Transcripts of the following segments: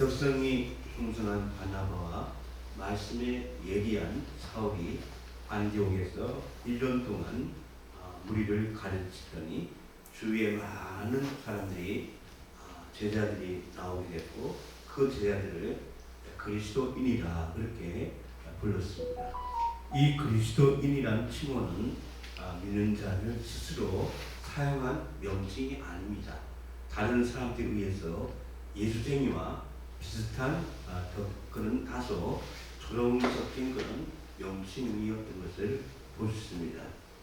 덕성이 풍성한 바나바와 말씀에 예리한 사울이 안디옥에서 1년 동안 아, 무리를 가르치더니 주위에 많은 사람들이 아, 제자들이 나오게 됐고 그 제자들을 그리스도인이라 그렇게 불렀습니다. 이 그리스도인이란 칭호는 아, 믿는 자를 스스로 사용한 명칭이 아닙니다. 다른 사람들에 의해서 예수쟁이와 비슷한 아, 더- 그런 다소 조롱 섞인 그런 명칭이었던 것을 볼 수 있습니다.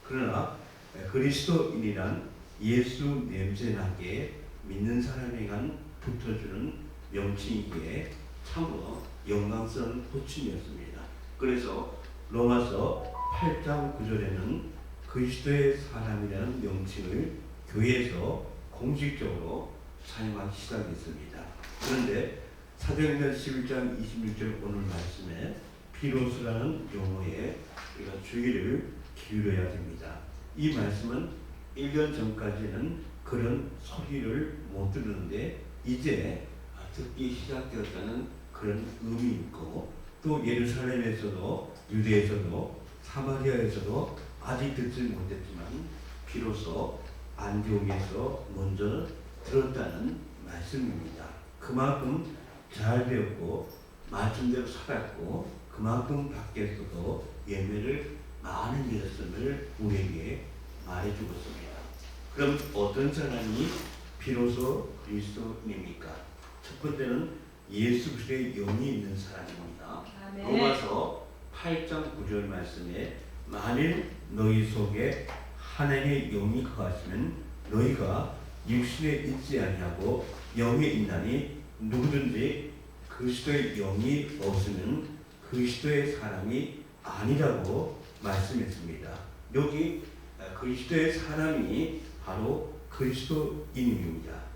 그러나 에, 그리스도인이란 예수 냄새나게 믿는 사람에 간 붙어주는 명칭이기에 참으로 영광스러운 호칭이었습니다. 그래서 로마서 8장 9절에는 그리스도의 사람이라는 명칭을 교회에서 공식적으로 사용하기 시작했습니다. 그런데 사도행전 11장 26절 오늘 말씀에 비로소라는 용어에 우리가 주의를 기울여야 됩니다. 이 말씀은 1년 전까지는 그런 소리를 못 들었는데 이제 듣기 시작되었다는 그런 의미 있고 또 예루살렘에서도 유대에서도 사마리아에서도 아직 듣지 못했지만 비로소 안디옥에서 먼저 들었다는 말씀입니다. 그만큼 잘 배웠고 말씀대로 살았고 그만큼 밖에서도 예매를 많은 일었음을 우리에게 말해주었습니다. 그럼 어떤 사람이 비로소 그리스도입니까? 첫 번째는 예수 그리스도의 영이 있는 사람입니다. 로마서 8장 9절 말씀에 만일 너희 속에 하나님의 영이 거하시면 너희가 육신에 있지 아니하고 영에 있나니 누구든지 그리스도의 영이 없으면 그리스도의 사람이 아니라고 말씀했습니다. 여기 그리스도의 사람이 바로 그리스도인입니다.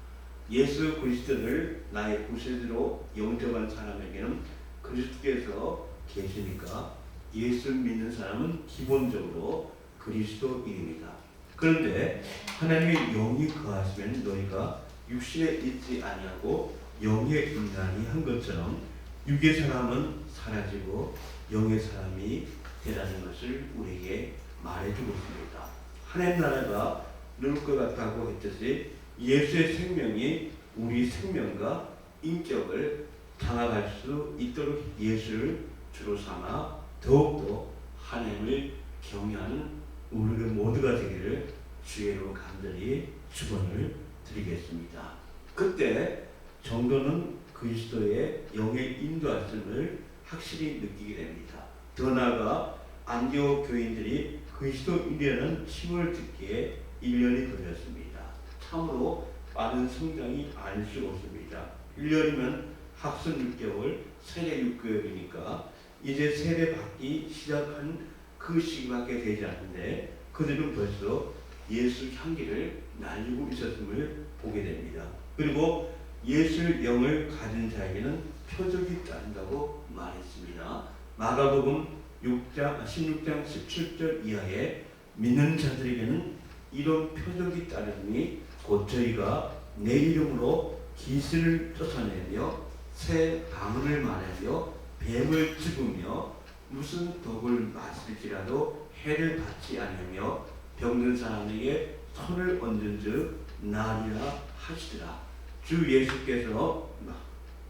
예수 그리스도를 나의 구세주로 영접한 사람에게는 그리스도께서 계시니까 예수 믿는 사람은 기본적으로 그리스도인입니다. 그런데 하나님의 영이 거하시면 너희가 육신에 있지 아니하고 영에 있나니 한 것처럼 육의 사람은 사라지고 영의 사람이 되라는 것을 우리에게 말해주고 있습니다. 하나님 나라가 늘 것 같다고 했듯이 예수의 생명이 우리 생명과 인격을 장악할 수 있도록 예수를 주로 삼아 더욱더 하나님을 경외하는 우리 모두가 되기를 주의로 간절히 축원을 드리겠습니다. 그때 정도는 그리스도의 영의 인도하심을 확실히 느끼게 됩니다. 더 나아가 안디옥 교인들이 그리스도인이라는 칭을 듣기에 1년이 걸렸습니다. 참으로 빠른 성장이 아닐 수 없습니다. 1년이면 학습 6개월, 세례 6개월이니까 이제 세례 받기 시작한 그 시기밖에 되지 않는데 그들은 벌써 예수 향기를 날리고 있었음을 보게 됩니다. 그리고 예수 영을 가진 자에게는 표적이 따른다고 말했습니다. 마가복음 6장 16장 17절 이하에 믿는 자들에게는 이런 표적이 따르니 곧 저희가 내 이름으로 기스를 쫓아내며 새 방언을 말하며 뱀을 집으며 무슨 독을 마실지라도 해를 받지 않으며 병든 사람에게 손을 얹은즉 나리라 하시더라. 주 예수께서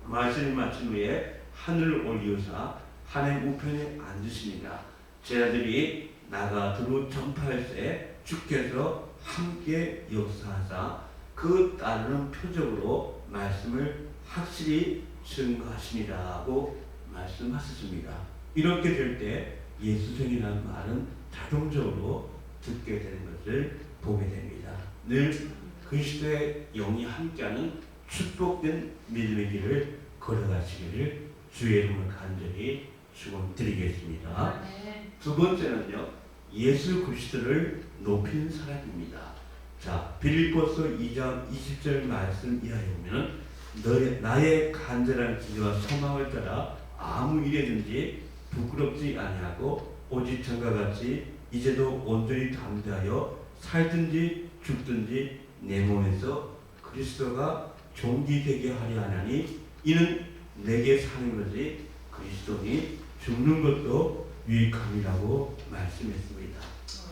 말씀을 마친 후에 하늘을 올리우사 하나님 우편에 앉으시니라. 제자들이 나가 두루 전파할 때 주께서 함께 역사하사 그 따르는 표적으로 말씀을 확실히 증거하시니라고 말씀하셨습니다. 이렇게 될 때 예수생이라는 말은 자동적으로 듣게 되는 것을 보게 됩니다. 늘 그리스도의 영이 함께하는 축복된 믿음의 길을 걸어가시기를 주의 이름을 간절히 축원드리겠습니다. 두 번째는요. 예수 그리스도를 높인 사람입니다. 자, 빌립보서 2장 20절 말씀 이하에 보면은 너의 나의 간절한 기도와 소망을 따라 아무 일에든지 부끄럽지 아니하고 오직 전과 같이 이제도 온전히 담대하여 살든지 죽든지 내 몸에서 그리스도가 종기 되게 하려 하나니 이는 내게 사는 것이 그리스도니 죽는 것도 유익함이라고 말씀했습니다.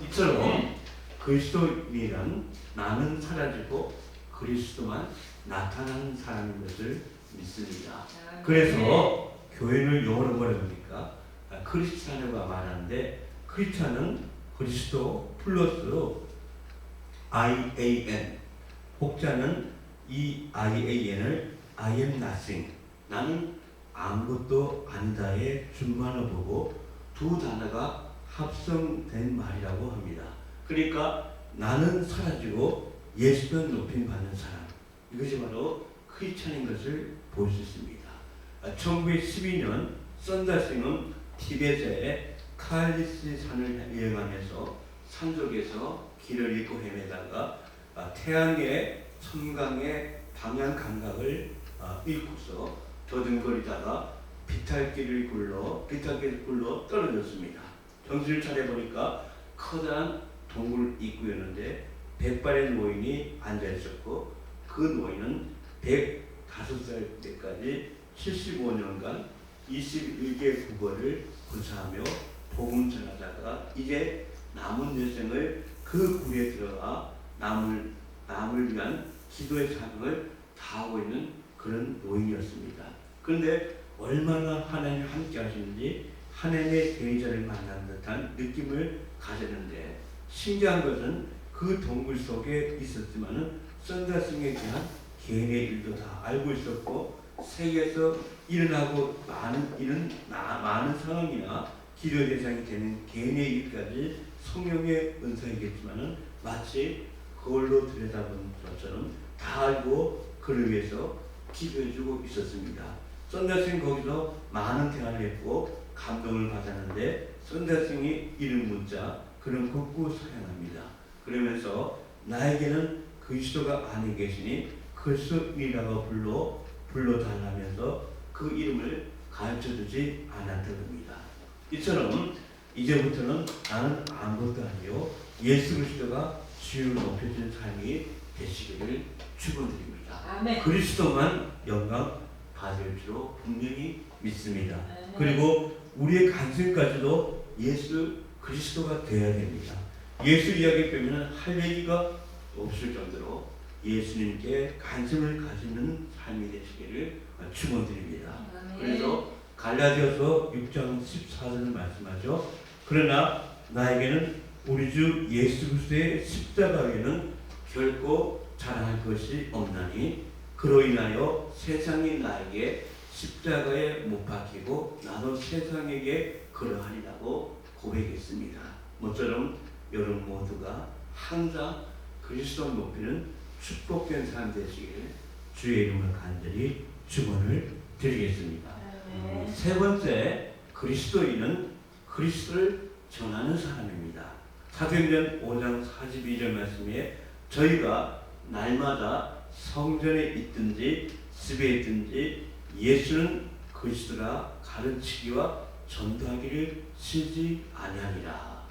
이처럼 그리스도인이란 나는 사라지고 그리스도만 나타나는 사람인 것을 믿습니다. 그래서 교회를 영어로 뭐라 그러니까 아, 크리스찬이가 말하는데 크리스찬은 그리스도 플러스 IAN 혹자는 이 IAN을 I am nothing 나는 아무것도 아니다의 준말로 보고 두 단어가 합성된 말이라고 합니다. 그러니까 나는 사라지고 예수는 높임 받는 사람 이것이 바로 크리스찬인 것을 볼 수 있습니다. 1912년 썬다싱은 티벳의 칼리스 산을 여행하면서 산속에서 길을 잃고 헤매다가 아, 태양의 천강의 방향 감각을 아, 잃고서 더듬거리다가 비탈길을 굴러 비탈길을 굴러 떨어졌습니다. 정신을 차려 보니까 커다란 동굴 입구였는데 백발의 노인이 앉아 있었고 그 노인은 105살 때까지 75년간 21개 국어를 구사하며 복음 전하다가 이제 남은 여생을 그 굴에 들어가 남을 남을 위한 기도의 사명을 다하고 있는 그런 노인이었습니다. 그런데 얼마나 하나님 함께 하시는지 하나님의 대의자를 만난 듯한 느낌을 가졌는데 신기한 것은 그 동굴 속에 있었지만은 썬다싱에 대한 개인의 일도 다 알고 있었고 세계에서 일어나고 많은 일은 나- 많은 상황이나 기도 대상이 되는 개인의 일까지 성령의 은사이겠지만은 마치 그걸로 들여다본 것처럼 다 알고 그를 위해서 기도해주고 있었습니다. 썬다싱 거기서 많은 대화를 했고 감동을 받았는데 썬다싱이 이름 묻자 그는 굳고 사양합니다. 그러면서 나에게는 그리스도가 안에 계시니 그리스도이라고 불러 불러달라면서 그 이름을 가르쳐주지 않았답니다. 이처럼 이제부터는 나는 아무것도 아니요 예수 그리스도가 주를 높여준 삶이 되시기를 축원드립니다. 아멘. 그리스도만 영광 받을 줄로 분명히 믿습니다. 아멘. 그리고 우리의 관심까지도 예수 그리스도가 되어야 됩니다. 예수 이야기 빼면 할 얘기가 없을 정도로 예수님께 관심을 가지는 삶이 되시기를 축원드립니다. 그래서 갈라디아서 6장 14절을 말씀하죠. 그러나 나에게는 우리 주 예수 그리스도의 십자가 외에는 결코 자랑할 것이 없나니 그로 인하여 세상이 나에게 십자가에 못 박히고 나도 세상에게 그러하리라고 고백했습니다. 모처럼 여러분 모두가 항상 그리스도 높이는 축복된 삶 되시기를 주의 이름을 간절히 축원을 드리겠습니다. 아멘. 세 번째 그리스도인은 그리스도를 전하는 사람입니다. 사도행전 5장 42절 말씀에 저희가 날마다 성전에 있든지 집에 있든지 예수는 그리스도라 가르치기와 전도하기를 쉬지 아니하니라.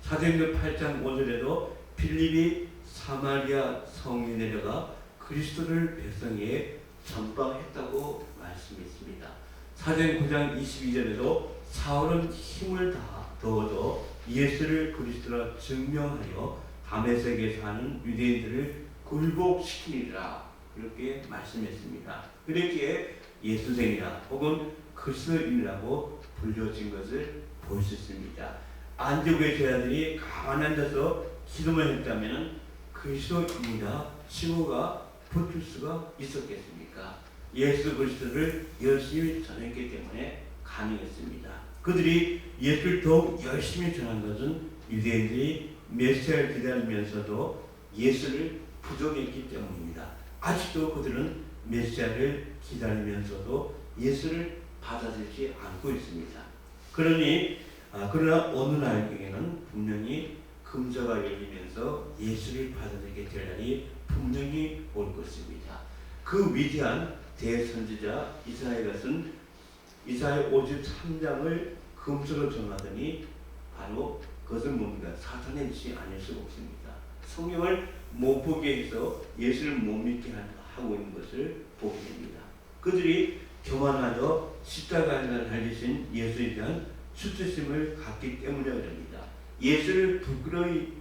사도행전 8장 5절에도 필립이 사마리아 성에 내려가 그리스도를 백성에게 전파했다고 말씀했습니다. 사도행 9장 22절에도 사울은 힘을 다 더어서 예수를 그리스도라 증명하여 다메섹에 사는 유대인들을 굴복시키리라 그렇게 말씀했습니다. 그렇게 예수생이라 혹은 그리스도인이라고 불려진 것을 볼 수 있습니다. 안디옥의 제자들이 가만히 앉아서 기도만 했다면 그리스도인이라 칭호가 붙을 수가 있었겠습니까? 예수 그리스도를 열심히 전했기 때문에 가능했습니다. 그들이 예수를 더욱 열심히 전한 것은 유대인들이 메시아를 기다리면서도 예수를 부정했기 때문입니다. 아직도 그들은 메시아를 기다리면서도 예수를 받아들이지 않고 있습니다. 그러니 아, 그러나 어느 날에는 분명히 금자가 열리면서 예수를 받아들이게 될 날이 분명히 올 것입니다. 그 위대한 대선지자 이사야가 쓴 이사야 53장을 금수로 정하더니 바로 그것은 뭡니까? 사탄의 짓이 아닐 수 없습니다. 성경을 못 보게 해서 예수를 못 믿게 하고 있는 것을 보게 됩니다. 그들이 교만하여 십자가를 달리신 예수에 대한 수치심을 갖기 때문에 그럽니다. 예수를 부끄러이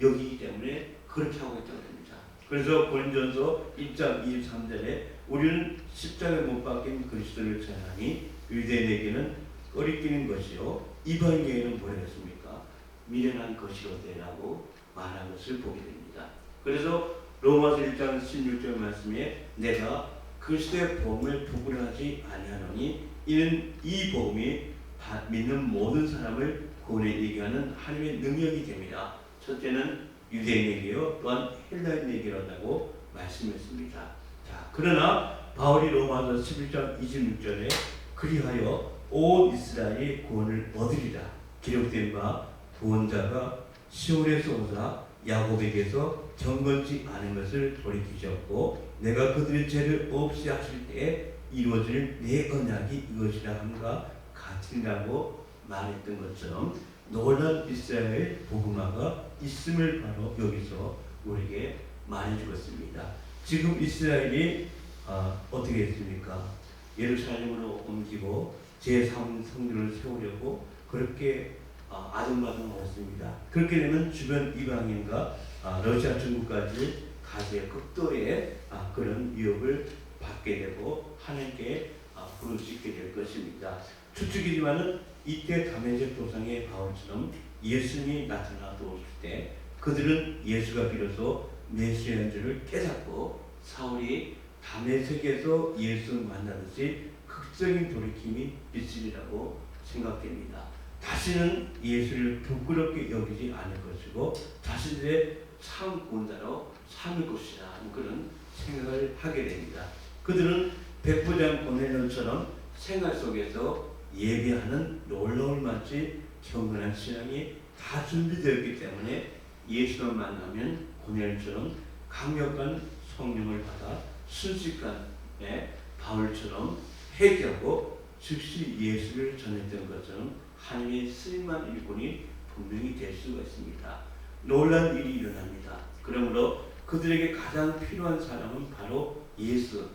여기기 때문에 그렇게 하고 있다고 합니다. 그래서 고린전서 1장 23절에 우리는 십자가에 못 박힌 그리스도를 전하니 유대인에게는 꺼리끼는 것이요 이방인에게는 뭐였습니까? 미련한 것이로되라고 말한 것을 보게 됩니다. 그래서 로마서 1장 16절 말씀에 내가 그리스도의 복음을 부끄러워하지 아니하노니 이는 이다 믿는 모든 사람을 구원에 하는 하나님의 능력이 됩니다. 첫째는 유대인에게요 또한 헬라인에게라고 말씀했습니다. 자 그러나 바울이 로마서 11장 26절에 그리하여 온 이스라엘이 구원을 얻으리라 기록된 바 구원자가 시온에서 오사 야곱에게서 경건치 않은 것을 돌이키셨고 내가 그들의 죄를 없이 하실 때에 이루어질 내 언약이 이것이라 함과 같으라고 말했던 것처럼 놀란 이스라엘 복음화가 있음을 바로 여기서 우리에게 말해주었습니다. 지금 이스라엘이 아, 어떻게 했습니까? 예루살렘으로 옮기고 제3 성전을 세우려고 그렇게 아, 아둥바둥하고 있습니다. 그렇게 되면 주변 이방인과 아, 러시아, 중국까지 가세 극도의 아, 그런 위협을 받게 되고 하나님께 아, 부르짖게 될 것입니다. 추측이지만은 이때 다메섹 도상의 바울처럼 예수님이 나타나 도왔을 때 그들은 예수가 비로소 메시아인 줄을 깨닫고 사울이 다메섹에서 예수를 만나듯이 극적인 돌이킴이 있으리라고 생각됩니다. 다시는 예수를 부끄럽게 여기지 않을 것이고 자신들의 참 구원자로 삼을 것이라 하는 그런 생각을 하게 됩니다. 그들은 백부장 고넬련처럼 생활 속에서 예배하는 놀라울 만치 경건한 신앙이 다 준비되었기 때문에 예수를 만나면 고넬처럼 강력한 성령을 받아 순식간에 바울처럼 회개하고 즉시 예수를 전했던 것처럼 하나님의 쓰임만 일꾼이 분명히 될 수가 있습니다. 놀란 일이 일어납니다. 그러므로 그들에게 가장 필요한 사람은 바로 예수,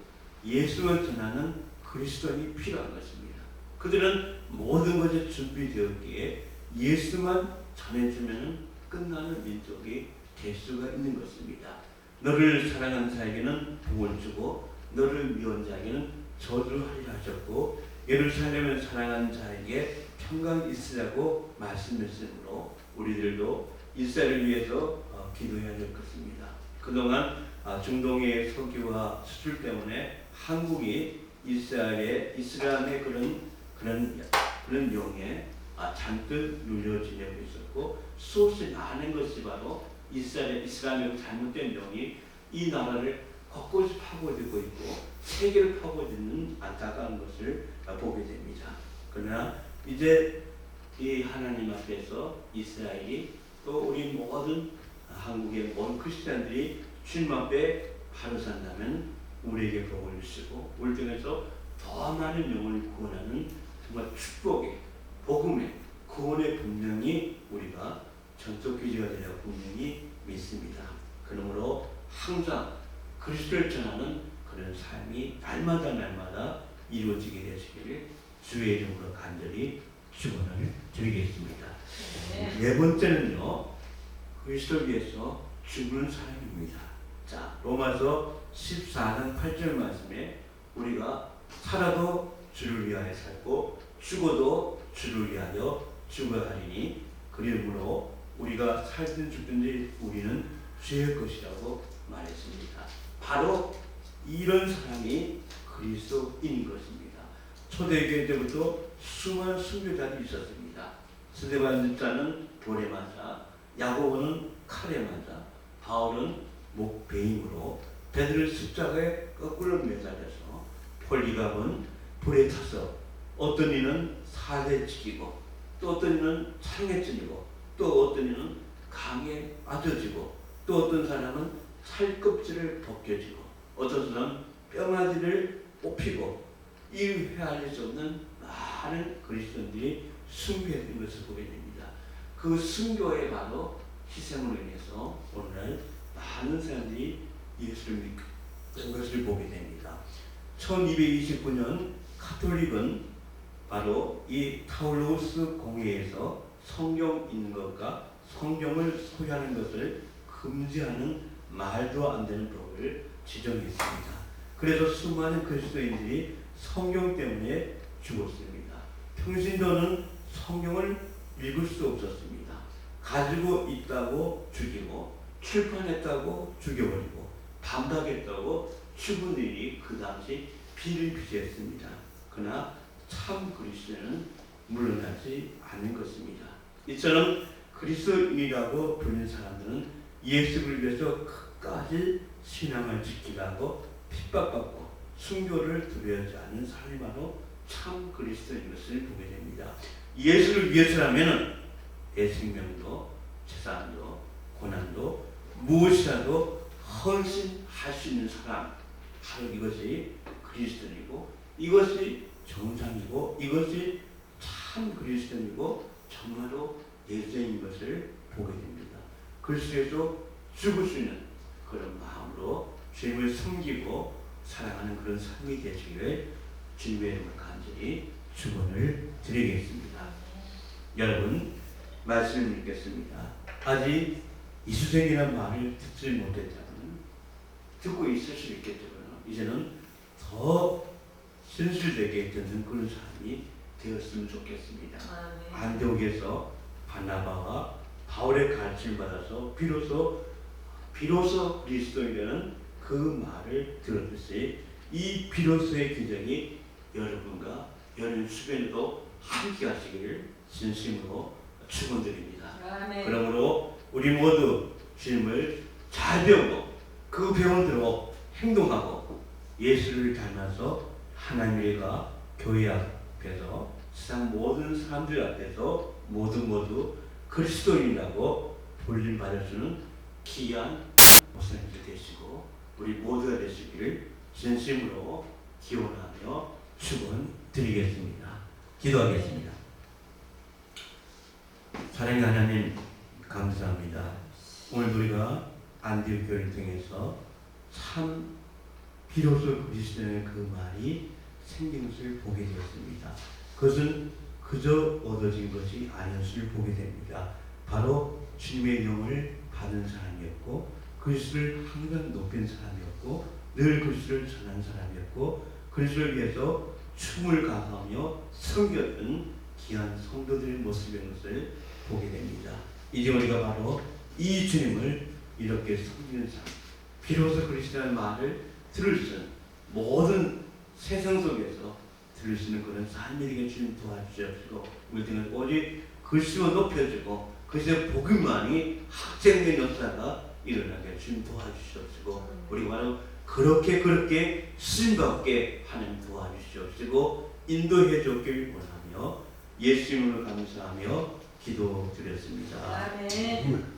예수를 전하는 그리스도인이 필요한 것입니다. 그들은 모든 것이 준비되었기에 예수만 전해주면 끝나는 민족이 될 수가 있는 것입니다. 너를 사랑하는 자에게는 복을 주고 너를 미운 자에게는 저주하리라 하셨고 예루살렘을 사랑하는 자에게 평강 있으라고 말씀했으므로 우리들도 이스라엘을 위해서 어, 기도해야 될 것입니다. 그동안 아, 중동의 석유와 수출 때문에 한국이 이스라엘의 이슬람의 그런 그런 그런 용에 아, 잔뜩 눌려 지내고 있었고 수없이 많은 것이 바로 이스라엘 이슬람의 잘못된 용이 이 나라를 곳곳이 파고들고 있고 세계를 파고드는 안타까운 것을 보게 됩니다. 그러나 이제 이 하나님 앞에서 이스라엘이 또 우리 모든 한국의 모든 크리스천들이 주님 앞에 바로 산다면 우리에게 복을 주시고 우리 중에서 더 많은 영혼을 구원하는 정말 축복의 복음의 구원의 분명히 우리가 전적 기지가 되려 분명히 믿습니다. 그러므로 항상 그리스도를 전하는 그런 삶이 날마다 날마다 이루어지게 되시기를 주의 이름으로 간절히 축원을 드리겠습니다. 네 번째는요 그리스도를 위해서 죽는 사람입니다. 자 로마서 14장 8절 말씀에 우리가 살아도 주를 위하여 살고 죽어도 주를 위하여 죽어야 하리니 그러므로 우리가 살든 죽든지 우리는 주의 것이라고 말했습니다. 바로 이런 사람이 그리스도인인 것입니다. 초대교회 때부터 수많은 순교자들이 있었습니다. 스데반자는 돌에 맞아, 야고보는 칼에 맞아, 바울은 목베임으로 베드를 십자가에 거꾸로 매달려서 폴리갑은 불에 타서 어떤 이는 살에 찌기고 또 어떤 이는 창에 찔리고 또 어떤 이는 강에 빠져지고 또 어떤 사람은 살껍질을 벗겨지고 어떤 사람은 뼈마디를 뽑히고 이 헤아릴 수 없는 많은 그리스도인들이 순교했던 것을 보게 됩니다. 그 순교의 바로 희생으로 인해서 오늘날 많은 사람들이 예수를 믿는 것을 보게 됩니다. 1229년 카톨릭은 바로 이 타울로스 공회에서 성경 있는 것과 성경을 소유하는 것을 금지하는 말도 안 되는 법을 지정했습니다. 그래서 수많은 그리스도인들이 성경 때문에 죽었습니다. 평신도는 성경을 읽을 수 없었습니다. 가지고 있다고 죽이고 출판했다고 죽여버리고 반박했다고 일이 그 당시 비일비재했습니다. 그러나 참 그리스도는 물러나지 않는 것입니다. 이처럼 그리스도인이라고 부르는 사람들은 예수를 위해서 끝까지 신앙을 지키라고 핍박받고 순교를 두려워하지 않는 사람이 바로 참 그리스도인 것을 보게 됩니다. 예수를 위해서라면 내 생명도 재산도 고난도 무엇이라도 헌신할 수 있는 사람 바로 이것이 그리스도인이고 이것이 정상이고 이것이 참 그리스도인이고 정말로 예수인 것을 보게 됩니다. 그리스도에서 죽을 수 있는 그런 마음으로 주님을 섬기고 사랑하는 그런 삶이 되시기를 주님의 이름으로 간절히 축원을 드리겠습니다. 여러분 말씀을 읽겠습니다. 아직 이수생이라는 말을 듣지 못했다면 듣고 있을 수 있겠지만 이제는 더 신실되게 듣는 그런 사람이 되었으면 좋겠습니다. 안디옥에서 바나바와 바울의 가르침을 받아서 비로소 비로소 그리스도인이라는 그 말을 들었듯이 이 비로소의 규정이 여러분과 여러분 주변에도 함께 하시기를 진심으로 축원드립니다. 그러므로 우리 모두 주님을 잘 배우고 그 배운 대로 행동하고 예수를 닮아서 하나님의 일과 교회 앞에서 세상 모든 사람들 앞에서 모두 모두 그리스도인이라고 불림 받을 수는 귀한 목사님들 되시고 우리 모두가 되시기를 진심으로 기원하며 축원드리겠습니다. 기도하겠습니다. 사랑의 하나님 감사합니다. 오늘 우리가 안디옥 교회를 통해서 참 비로소 그리스도의 그 말이 생긴 것을 보게 되었습니다. 그것은 그저 얻어진 것이 아니었을 보게 됩니다. 바로 주님의 영을 받은 사람이었고 그리스도를 항상 높인 사람이었고 늘 그리스도를 전한 사람이었고 그리스도를 위해서 춤을 가하며 섬겼던 귀한 성도들의 모습인 것을 보게 됩니다. 이제 우리가 바로 이 주님을 이렇게 섬기는 사람, 비로소 그리스도의 말을 들을 수 모든 세상 속에서 들을 수 있는 그런 삶이 되게 주님 도와주시옵시고 우리 등은 오직 그리스도 높여주고 그리스도의 복음만이 확증된 역사가 일어나게 주님 도와주시옵시고 우리 바로 그렇게 그렇게 쓰임받게 하나님 도와주시옵시고 인도해 줬길 원하며 예수 이름으로 감사하며 기도드렸습니다. 아멘.